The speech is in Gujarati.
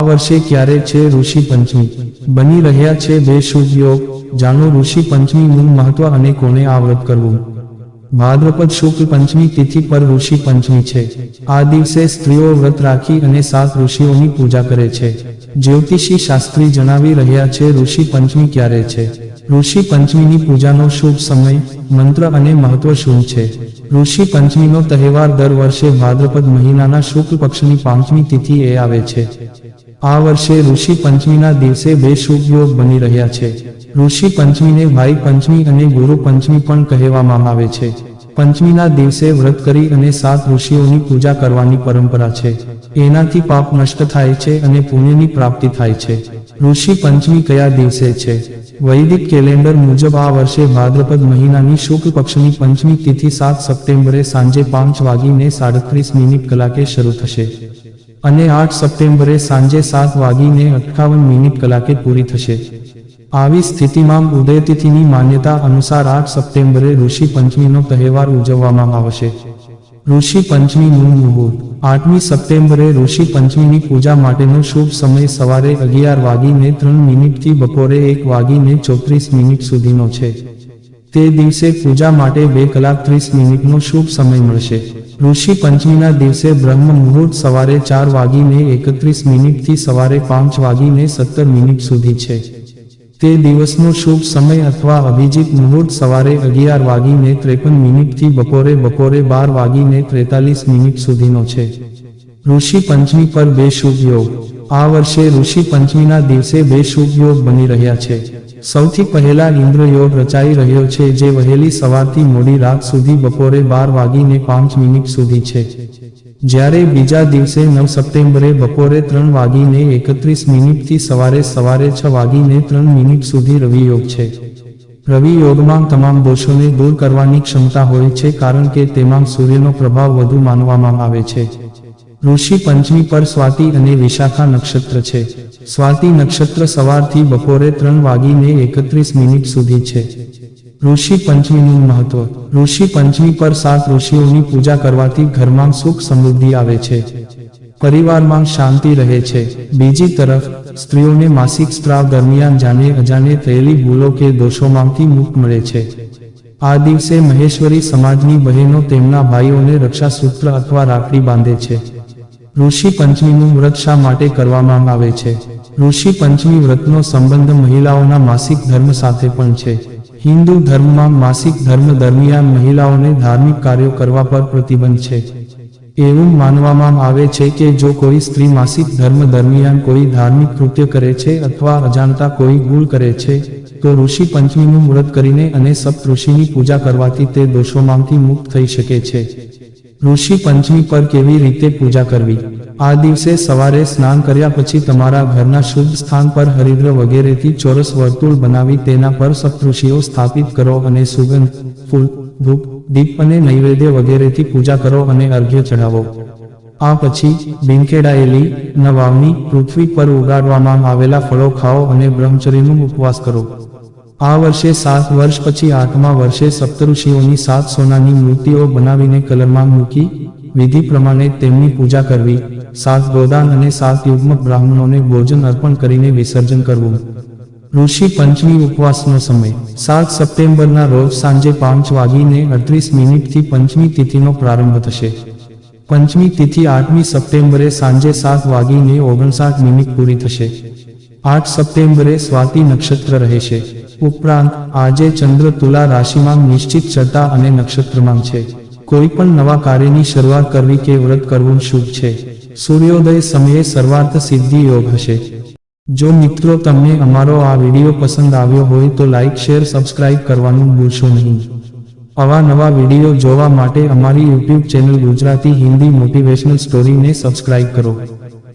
આ વર્ષે ક્યારે છે ઋષિ પંચમી? બની રહ્યા છે બે યોગ જાણો ઋષિ પંચમીનું મહત્વ અને કોને આ વ્રત કરવું? ભાદ્રપદ શુક્લ પંચમી તિથિ પર ઋષિ પંચમી છે. આ દિવસે સ્ત્રીઓ વ્રત રાખી અને સાત ઋષિઓની પૂજા કરે છે. જ્યોતિષી શાસ્ત્રી જણાવી રહ્યા છે ઋષિ પંચમી ક્યારે છે. ઋષિ પંચમીની પૂજાનો શુભ સમય, મંત્ર અને મહત્વ શું છે? ઋષિ પંચમીનો તહેવાર દર વર્ષે ભાદ્રપદ મહિનાના શુક્લ પક્ષની પાંચમી તિથિએ આવે છે. આ વર્ષે ઋષિ પંચમીના દિવસે બે શુભ યોગ બની રહ્યા છે. ઋષિ પંચમીને ભાઈ પંચમી અને ગુરુ પંચમી પણ કહેવામાં આવે છે. પંચમીના દિવસે વ્રત કરી અને સાત ઋષિઓની પૂજા કરવાની પરંપરા છે. એનાથી પાપ નષ્ટ થાય છે અને પુણ્યની પ્રાપ્તિ થાય છે. ઋષિ પંચમી કયા દિવસે છે? વૈદિક કેલેન્ડર મુજબ આ વર્ષે ભાદ્રપદ મહિનાની શુક્લ પક્ષની પંચમી તિથિ સાત સપ્ટેમ્બરે સાંજે પાંચ વાગીને સાડત્રીસ મિનિટ કલાકે શરૂ થશે. અને આઠ સપ્ટેમ્બરે સાંજે સાત વાગીને અઠ્ઠાવન મિનિટ કલાકે પૂરી થશે. આવી સ્થિતિમાં ઉદયતિથિની માન્યતા અનુસાર આઠ સપ્ટેમ્બરે ઋષિ પંચમીનો તહેવાર ઉજવવામાં આવશે. ઋષિ પંચમીનું મુહૂર્ત. આઠમી સપ્ટેમ્બરે ઋષિ પંચમીની પૂજા માટેનો શુભ સમય સવારે અગિયાર વાગીને ત્રણ મિનિટથી બપોરે એક વાગીને ચોત્રીસ મિનિટ સુધીનો છે. તે દિવસે પૂજા માટે બે કલાક ત્રીસ મિનિટનો શુભ સમય મળશે. ઋષિ પંચમીના દિવસે બ્રહ્મ મુહૂર્ત સવારે ચાર વાગીને એકત્રીસ મિનિટથી સવારે પાંચ વાગીને સત્તર મિનિટ સુધી છે. તે દિવસનો શુભ સમય અથવા અભિજીત મુહૂર્ત સવારે અગિયાર વાગીને ત્રેપન મિનિટથી બપોરે બપોરે બાર વાગીને ત્રેતાલીસ મિનિટ સુધીનો છે. ઋષિ પંચમી પર બે શુભ યોગ. આ વર્ષે ઋષિ પંચમીના દિવસે બે શુભ યોગ બની રહ્યા છે. સૌથી પહેલા ઇન્દ્રયોગ રચાઈ રહ્યો છે, જે વહેલી સવારથી મોડી રાત સુધી બપોરે બાર વાગીને પાંચ મિનિટ સુધી છે. જ્યારે બીજા દિવસે નવ સપ્ટેમ્બરે બપોરે ત્રણ વાગીને એકત્રીસ મિનિટથી સવારે સવારે છ વાગીને ત્રણ મિનિટ સુધી રવિયોગ છે. રવિયોગમાં તમામ દોષોને દૂર કરવાની ક્ષમતા હોય છે, કારણ કે તેમાં સૂર્યનો પ્રભાવ વધુ માનવામાં આવે છે. ઋષિ પંચમી પર સ્વાતિ અને વિશાખા નક્ષત્ર છે. સ્વાતિ નક્ષત્ર સવારથી બપોરે ત્રણ વાગીને એકત્રીસ મિનિટ સુધી છે. ઋષિ પંચમીનું મહત્વ. ઋષિ પંચમી પર સાત ઋષિઓની પૂજા કરવાથી ઘરમાં સુખ સમૃદ્ધિ આવે છે. પરિવારમાં શાંતિ રહે છે. બીજી તરફ, સ્ત્રીઓને માસિક સ્ત્રાવ દરમિયાન જાણે અજાણે થયેલી ભૂલો કે દોષોમાંથી મુક્ત મળે છે. આ દિવસે મહેશ્વરી સમાજની બહેનો તેમના ભાઈઓને રક્ષાસૂત્ર અથવા રાખડી બાંધે છે. ઋષિ પંચમીનું વ્રત શા માટે કરવામાં આવે છે? ઋષિ પંચમી વ્રતનો સંબંધ મહિલાઓના માસિક ધર્મ સાથે પણ છે. હિન્દુ ધર્મમાં માસિક ધર્મ દરમિયાન મહિલાઓને ધાર્મિક કાર્યો કરવા પર પ્રતિબંધ છે. એવું માનવામાં આવે છે કે જો કોઈ સ્ત્રી માસિક ધર્મ દરમિયાન કોઈ ધાર્મિક કૃત્ય કરે છે અથવા અજાણતા કોઈ ભૂલ કરે છે, તો ઋષિ પંચમીનું વ્રત કરીને અને સપ્ત ઋષિની પૂજા કરવાથી તે દોષોમાંથી મુક્ત થઈ શકે છે. ઋષિ પંચમી પર કેવી રીતે પૂજા કરવી? આ દિવસે સવારે સ્નાન કર્યા પછી તમારા ઘરના શુદ્ધ સ્થાન પર હરિદ્ર વગેરેથી ચોરસ વર્તુળ બનાવી તેના પર સપ્તઋષિઓ સ્થાપિત કરો અને સુગંધ, ફૂલ, ધૂપ, દીપ અને નૈવેદ્ય વગેરેથી પૂજા કરો અને અર્ઘ્ય ચઢાવો. આ પછી બિનખેડાયેલી નવાવની પૃથ્વી પર ઉગાડવામાં આવેલા ફળો ખાઓ અને બ્રહ્મચર્યનો ઉપવાસ કરો. આ વર્ષે સાત વર્ષ પછી આઠમા વર્ષે સપ્તઋષિઓની સાત સોનાની મૂર્તિઓ બનાવીને કલરમાં મૂકી, વિધિ પ્રમાણે તેમની પૂજા કરવી, સાત ગોદાન અને સાત યુગ્મ બ્રાહ્મણોને ભોજન અર્પણ કરીને વિસર્જન કરવું. ઋષિ પંચમી ઉપવાસનો સમય. સાત સપ્ટેમ્બરના રોજ સાંજે પાંચ વાગીને અડત્રીસ મિનિટથી પંચમી તિથિનો પ્રારંભ થશે. પંચમી તિથિ આઠમી સપ્ટેમ્બરે સાંજે સાત વાગીને ઓગણસાઠ મિનિટ પૂરી થશે. આઠ સપ્ટેમ્બરે સ્વાતિ નક્ષત્ર રહેશે. ઉપરાંત, આજે ચંદ્ર તુલા રાશિમાં નિશ્ચિત ચડતા અને નક્ષત્રમાં છે. કોઈ પણ નવા કાર્યની શરૂઆત કરવી કે વ્રત કરવું શુભ છે. સૂર્યોદય સમયે સર્વાર્થ સિદ્ધિ યોગ હશે. જો મિત્રો તમને અમારો આ વીડિયો પસંદ આવ્યો હોય તો લાઇક શેર, સબસ્ક્રાઇબ કરવાનું ભૂલશો નહીં. આવા નવા વીડિયો જોવા માટે અમારી YouTube channel Gujarati Hindi motivational સ્ટોરીને subscribe કરો.